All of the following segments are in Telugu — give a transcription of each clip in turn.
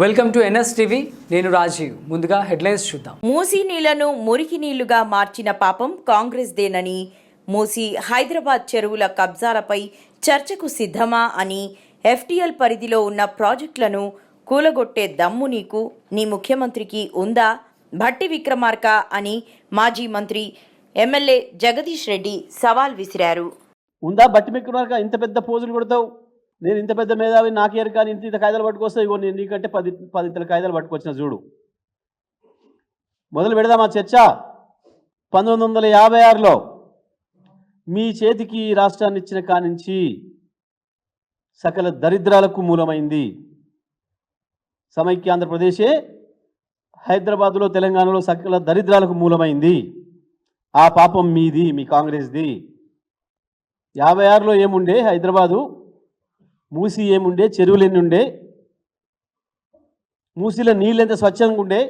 Welcome to NS TV. నేను రాజీవ్. ముందుగా హెడ్లైన్స్ చూద్దాం. మూసీ నీళ్ళను మురికి నీళ్ళుగా మార్చిన పాపం కాంగ్రెస్ దేనని మూసీ హైదరాబాద్ చెరువుల కబ్జాలపై చర్చకు సిద్ధమా అని ఎఫ్టీఎల్ పరిధిలో ఉన్న ప్రాజెక్టులను కూలగొట్టే దమ్ము నీకు నీ ముఖ్యమంత్రికి ఉందా? భట్టి విక్రమార్క అని మాజీ మంత్రి ఎమ్మెల్యే జగదీష్ రెడ్డి సవాల్ విసిరారు. ఉందా బట్టి మెక్కున్నాక ఇంత పెద్ద పోజులు కొడతావు? నేను ఇంత పెద్ద మేధావి నాకేరు కానీ ఇంత ఇంత కాయిదాలు పట్టుకొస్తే ఇగో నేను నీకంటే పది పది ఇంతల కాయిదాలు పట్టుకొచ్చిన చూడు. మొదలు పెడదామా చర్చ? పంతొమ్మిది వందల యాభై ఆరులో మీ చేతికి రాష్ట్రాన్ని ఇచ్చిన కానించి సకల దరిద్రాలకు మూలమైంది. సమైక్య ఆంధ్రప్రదేశే హైదరాబాదులో తెలంగాణలో సకల దరిద్రాలకు మూలమైంది. ఆ పాపం మీది మీ కాంగ్రెస్ది. యాభై ఆరులో ఏముండే హైదరాబాదు? మూసి ఏముండే? చెరువులు ఎన్ని ఉండే? మూసిలో నీళ్ళు ఎంత స్వచ్ఛంగా ఉండే?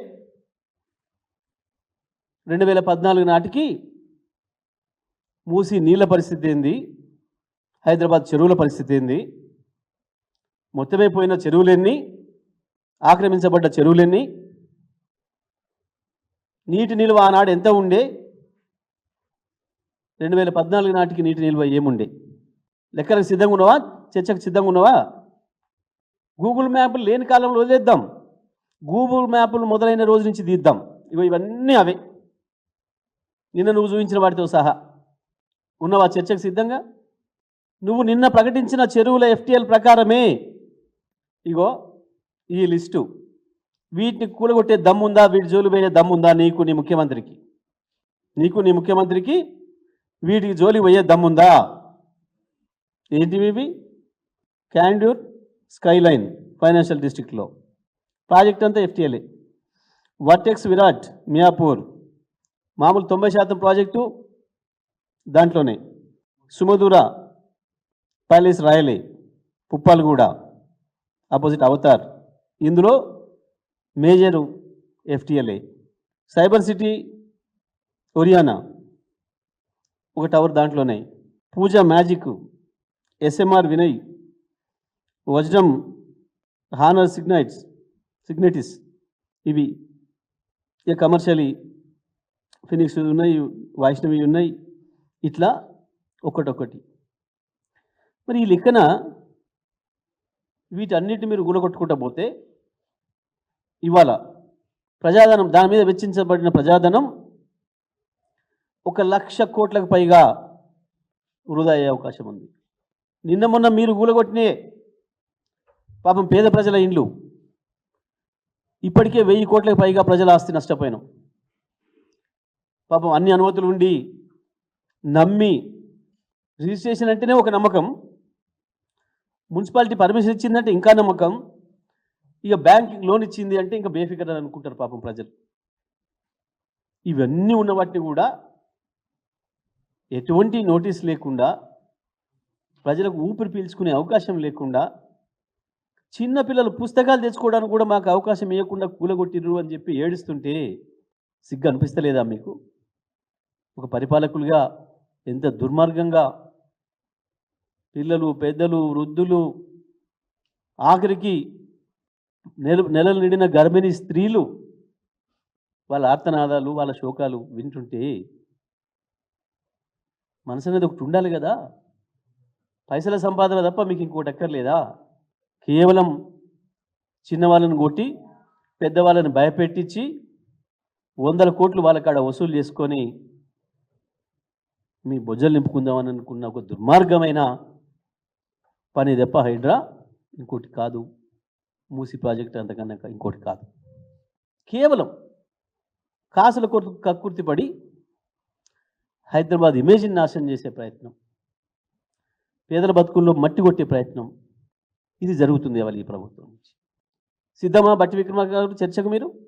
రెండు వేల పద్నాలుగు నాటికి మూసి నీళ్ళ పరిస్థితి ఏంది? హైదరాబాద్ చెరువుల పరిస్థితి ఏంది? మొత్తమైపోయిన చెరువులెన్ని ఆక్రమించబడ్డ చెరువులెన్ని నీటి నిల్వ ఆనాడు ఎంత ఉండే? రెండు వేల పద్నాలుగు నాటికి నీటి నిల్వ ఏముండే? లెక్కలకు సిద్ధంగా ఉన్నావా? చర్చకు సిద్ధంగా ఉన్నావా? గూగుల్ మ్యాప్లు లేని కాలంలో వదిలేద్దాం. గూగుల్ మ్యాప్లు మొదలైన రోజు నుంచి తీద్దాం. ఇవి ఇవన్నీ అవే. నిన్న నువ్వు చూపించిన వాటితో సహా. ఉన్నావా చర్చకు సిద్ధంగా? నువ్వు నిన్న ప్రకటించిన చెరువుల ఎఫ్టీఎల్ ప్రకారమే. ఇగో ఈ లిస్టు. వీటిని కూలగొట్టే దమ్ముందా? వీటి జోలు పోయే దమ్ముందా? నీకు నీ ముఖ్యమంత్రికి. నీకు నీ ముఖ్యమంత్రికి వీటికి జోలి పోయే దమ్ముందా? ఏంటివి క్యాండ్యూర్ స్కైలైన్ ఫైనాన్షియల్ డిస్ట్రిక్ట్లో. ప్రాజెక్ట్ అంతా ఎఫ్టీఎల్ఏ వర్టెక్స్ విరాట్ మియాపూర్. మామూలు తొంభై శాతం ప్రాజెక్టు దాంట్లోనే. Sumadhura palace royale Puppalaguda. Opposite Avatar. ఇందులో మేజరు ఎఫ్టీఎల్ఏ సైబర్ సిటీ ఒరియానా. ఒక టవర్ దాంట్లోనే. పూజ మ్యాజిక్ ఎస్ఎంఆర్ వినయ్ వజ్రం హానర్ సిగ్నైట్స్ సిగ్నెటిస్ ఇవి ఇక కమర్షియలీ ఫినిక్స్ ఉన్నాయి వైష్ణవి ఉన్నాయి ఇట్లా ఒకటొకటి. మరి ఈ లెక్కన వీటన్నిటిని మీరు గుణగొట్టుకుంటా పోతే ఇవాళ ప్రజాధనం దాని మీద వెచ్చించబడిన ప్రజాధనం ఒక లక్ష కోట్లకు పైగా వృధా అయ్యే అవకాశం ఉంది. నిన్న మొన్న మీరు కూలగొట్టినే పాపం పేద ప్రజల ఇండ్లు. ఇప్పటికే వెయ్యి కోట్లకు పైగా ప్రజల ఆస్తి నష్టపోయినాం. పాపం అన్ని అనుమతులు ఉండి నమ్మి రిజిస్ట్రేషన్ అంటేనే ఒక నమ్మకం. మున్సిపాలిటీ పర్మిషన్ ఇచ్చిందంటే ఇంకా నమ్మకం. ఇక బ్యాంక్ లోన్ ఇచ్చింది అంటే ఇంకా బేఫికర్ అనుకుంటారు పాపం ప్రజలు. ఇవన్నీ ఉన్న వాటిని కూడా ఎటువంటి నోటీస్ లేకుండా ప్రజలకు ఊపిరి పీల్చుకునే అవకాశం లేకుండా చిన్నపిల్లలు పుస్తకాలు తెచ్చుకోవడానికి కూడా మాకు అవకాశం ఇవ్వకుండా కూలగొట్టిర్రు అని చెప్పి ఏడుస్తుంటే సిగ్గు అనిపిస్తలేదా మీకు? ఒక పరిపాలకులుగా ఎంత దుర్మార్గంగా పిల్లలు పెద్దలు వృద్ధులు ఆఖరికి నెల నెలలు నిండిన గర్భిణీ స్త్రీలు వాళ్ళ ఆర్తనాదాలు వాళ్ళ శోకాలు వింటుంటే మనసు అనేది ఒకటి ఉండాలి కదా. పైసల సంపాదన తప్ప మీకు ఇంకోటి ఎక్కర్లేదా కేవలం చిన్నవాళ్ళని కొట్టి పెద్దవాళ్ళని భయపెట్టించి వందల కోట్లు వాళ్ళ కాడ వసూలు చేసుకొని మీ బొజ్జలు నింపుకుందామని అనుకున్న ఒక దుర్మార్గమైన పని తప్ప హైడ్రా ఇంకోటి కాదు. మూసి ప్రాజెక్ట్ అంతకన్నా ఇంకోటి కాదు. కేవలం కాసుల కొరకు కక్కుర్తిపడి హైదరాబాద్ ఇమేజ్ని నాశనం చేసే ప్రయత్నం. పేదల బతుకుల్లో మట్టి కొట్టే ప్రయత్నం. ఇది జరుగుతుంది ఇవాళ ఈ ప్రభుత్వం నుంచి. సిద్ధమా? బట్టి విక్రమార్క గారు చర్చకు మీరు?